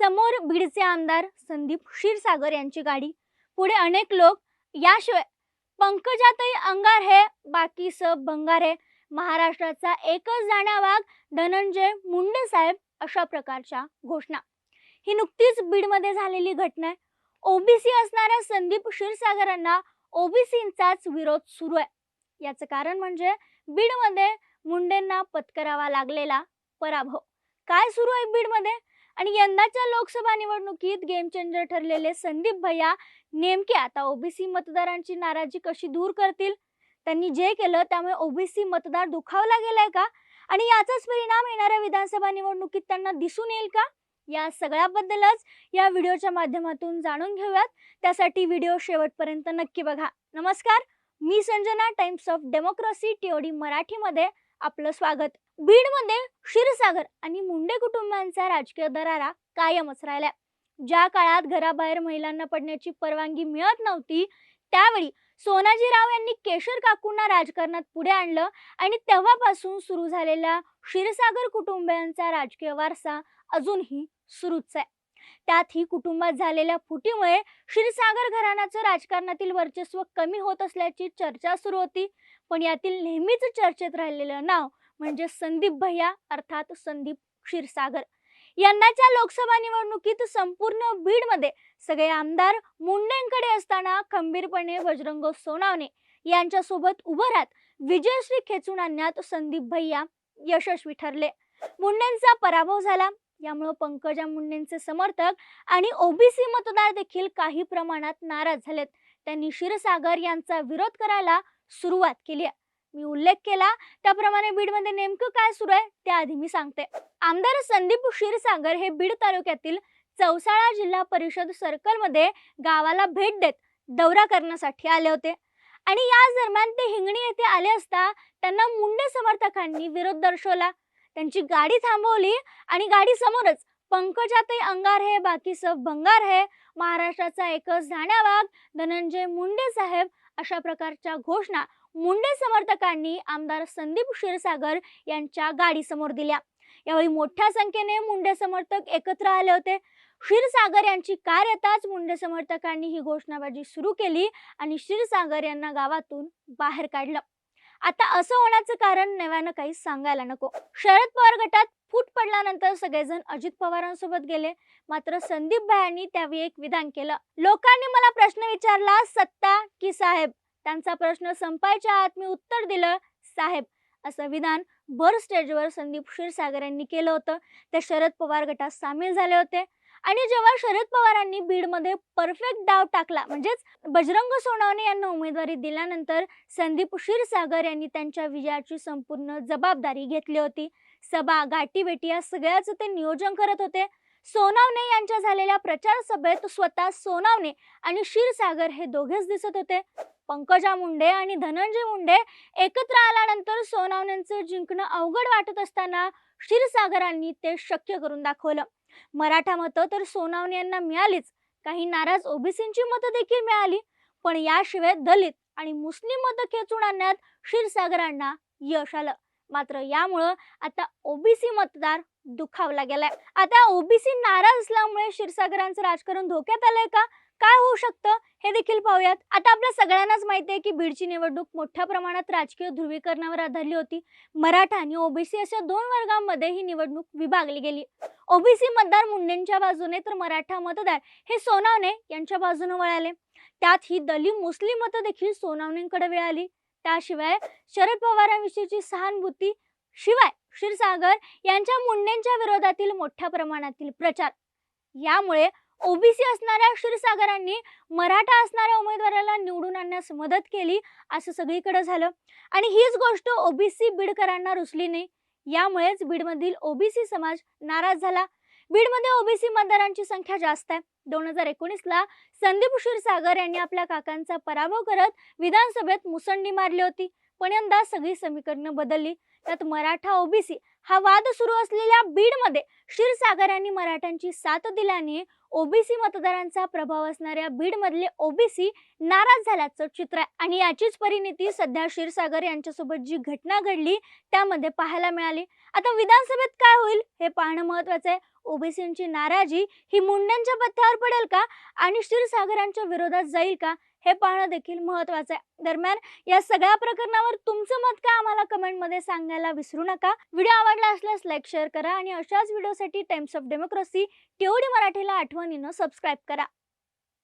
समोर बीडचे आमदार संदीप क्षीरसागर यांची गाडी. पुढे अनेक लोक याशिवाय पंकजाताई अंगार हे बाकी सब भंगार हे. महाराष्ट्राचा एकच जाण्या वाघ धनंजय मुंडे साहेब अशा प्रकारच्या घोषणा. ही नुकतीच बीडमध्ये झालेली घटना आहे. ओबीसी असणाऱ्या संदीप क्षीरसागरांना ओबीसींचाच विरोध सुरू आहे. याचं कारण म्हणजे बीडमध्ये मुंडेंना पत्करावा लागलेला पराभव. काय सुरू आहे बीडमध्ये? आणि यंदाच्या लोकसभा निवडणुकीत गेम चेंजर ठरलेले संदीप भैया नेमके आता ओबीसी मतदारांची नाराजी कशी दूर करतील? त्यांनी जे केलं त्यामुळे ओबीसी मतदार दुखावला गेलाय का? आणि याचाच परिणाम येणाऱ्या विधानसभा निवडणुकीत त्यांना दिसून येईल का? या सगळ्याबद्दलच या व्हिडिओच्या माध्यमातून जाणून घेऊयात. त्यासाठी व्हिडिओ शेवटपर्यंत नक्की बघा. नमस्कार मी Sanjana Times of Democracy TOD मराठीमध्ये आपलं स्वागत. बीडमध्ये क्षीरसागर आणि मुंडे कुटुंबांचा राजकीय दरारा कायमच राहिलाय. ज्या काळात घराबाहेर महिलांना पडण्याची परवानगी मिळत नव्हती त्यावेळी सोनाजीराव यांनी केशर काकूंना राजकारणात पुढे आणलं आणि तेव्हापासून सुरू झालेल्या क्षीरसागर कुटुंबियांचा राजकीय वारसा अजूनही सुरूच आहे. त्यात ही कुटुंबात झालेल्या फुटीमुळे क्षीरसागर घराण्याचं राजकारणातील वर्चस्व कमी होत असल्याची चर्चा सुरू होती पण यातील नेहमीच चर्चेत राहिलेलं नाव म्हणजे संदीप भैया अर्थात संदीप क्षीरसागर. यंदाच्या लोकसभा निवडणुकीत संपूर्ण बीडमध्ये सगळे आमदार मुंडेंकडे असताना खंबीरपणे बजरंग सोनावणे यांच्यासोबत उभं राहत विजयश्री खेचून आणण्यात संदीप भैया यशस्वी ठरले. मुंडेंचा पराभव झाला. यामुळे पंकजा मुंडेंचे समर्थक आणि ओबीसी मतदार देखील काही प्रमाणात नाराज झालेत. त्यांनी क्षीरसागर यांचा विरोध करायला सुरुवात केली आहे. मी उल्लेख केला त्याप्रमाणे बीडमध्ये नेमकं काय सुरू आहे ते आधी मी सांगते. आमदार संदीप क्षीरसागर हे बीड तालुक्यातील चौसाळा जिल्हा परिषद सर्कलमध्ये गावाला भेट देत दौरा करण्यासाठी आले होते. आणि याच दरम्यान ते हिंगणी येथे आले असता त्यांना मुंडे समर्थकांनी विरोध दर्शवला. त्यांची गाडी थांबवली आणि गाडी समोरच पंकजाताई अंगार हे बाकी सब भंगार हे महाराष्ट्राचा एकच धाण्या धनंजय मुंडे साहेब अशा प्रकारच्या घोषणा मुंडे समर्थकांनी आमदार संदीप क्षीरसागर यांच्या गाडीसमोर दिल्या. यावेळी मोठ्या संख्येने मुंडे समर्थक एकत्र आले होते. क्षीरसागर यांची कार येताच मुंडे समर्थकांनी ही घोषणाबाजी सुरू केली आणि क्षीरसागर यांना गावातून बाहेर काढलं. आता असं होण्याचं कारण नव्यानं काही सांगायला नको. शरद पवार गटात फूट पडल्यानंतर सगळेजण अजित पवारांसोबत गेले. मात्र संदीप भायांनी त्यावेळी एक विधान केलं. लोकांनी मला प्रश्न विचारला सत्ता की साहेब? त्यांचा प्रश्न संपायच्या आत मी उत्तर दिलं साहेब असं विधान भर स्टेजवर संदीप क्षीरसागर यांनी केलं होतं. ते शरद पवार गटात सामील झाले होते. आणि जेव्हा शरद पवारांनी बीडमध्ये परफेक्ट डाव टाकला म्हणजेच बजरंग सोनवणे यांना उमेदवारी दिल्यानंतर संदीप क्षीरसागर यांनी त्यांच्या विजयाची संपूर्ण जबाबदारी घेतली होती. सभा गाठीभेटी या सगळ्याचं ते नियोजन करत होते. सोनावणे यांच्या झालेल्या प्रचार सभेत स्वतः सोनावणे आणि क्षीरसागर हे दोघेच दिसत होते. पंकजा मुंडे आणि धनंजय मुंडे एकत्र आल्यानंतर सोनावण्यांचं जिंकणं अवघड वाटत असताना क्षीरसागरांनी ते शक्य करून दाखवलं. मराठा मतं तर सोनावणे यांना मिळालीच. काही नाराज ओबीसींची मतं देखील मिळाली. पण याशिवाय दलित आणि मुस्लिम मतं खेचून आणण्यात क्षीरसागरांना यश आलं. मात्र यामुळं आता ओबीसी मतदार दुखावला गेलाय. आता ओबीसी नाराज असल्यामुळे क्षीरसागरांचं राजकारण धोक्यात आलंय का? काय होऊ शकतं? हे देखील पाहूयात. आता आपल्या सगळ्यांनाच माहिती आहे की बीडची निवडणूक मोठ्या प्रमाणात राजकीय ध्रुवीकरणावर आधारली होती. मराठा आणि ओबीसी अशा दोन वर्गांमध्ये ही निवडणूक विभागली गेली. ओबीसी मतदार मुंडेंच्या बाजूने तर मराठा मतदार हे सोनावणे यांच्या बाजूने वळाले. त्यात ही दलित मुस्लिम मतं देखील सोनावणेंकडे मिळाली. त्याशिवाय शरद पवारांविषयीची सहानुभूती शिवाय क्षीरसागर यांच्या मुंडेंच्या विरोधातील मोठ्या प्रमाणातील प्रचार. यामुळे ओबीसी असणाऱ्या क्षीरसागरांनी मराठा असणाऱ्या उमेदवाराला निवडून आणण्यास मदत केली असं सगळीकडे झालं. आणि हीच गोष्ट ओबीसी बीडकरांना रुचली नाही. यामुळेच बीडमधील ओबीसी समाज नाराज झाला. बीडमध्ये ओबीसी मतदारांची संख्या जास्त आहे. दोन हजार एकोणीसला संदीप क्षीरसागर यांनी आपल्या काकांचा पराभव करत विधानसभेत मुसंडी मारली होती. पण यंदा सगळी समीकरणं बदलली. त्यात मराठा ओबीसी हा वाद सुरू असलेल्या बीडमध्ये क्षीरसागर यांनी मराठ्यांची साथ दिल्याने ओबीसी मतदारांचा प्रभाव असणाऱ्या बीडमधले ओबीसी नाराज झाल्याचं चित्र आहे. आणि याचीच परिणिती सध्या क्षीरसागर यांच्यासोबत जी घटना घडली त्यामध्ये पाहायला मिळाली. आता विधानसभेत काय होईल हे पाहणं महत्वाचं आहे. ओबीसींची नाराजी ही मुंड्यांच्या पथ्यावर पडेल का? आणि क्षीरसागरांच्या विरोधात जाईल का? हे पाहणं देखील महत्वाचं आहे. दरम्यान या सगळ्या प्रकरणावर तुमचं मत काय आम्हाला कमेंटमध्ये सांगायला विसरू नका. व्हिडिओ आवडला असल्यास लाईक शेअर करा आणि अशाच व्हिडिओसाठी टाइम्स ऑफ डेमोक्रेसी टीओडी मराठीला आठवणीनं सबस्क्राईब करा.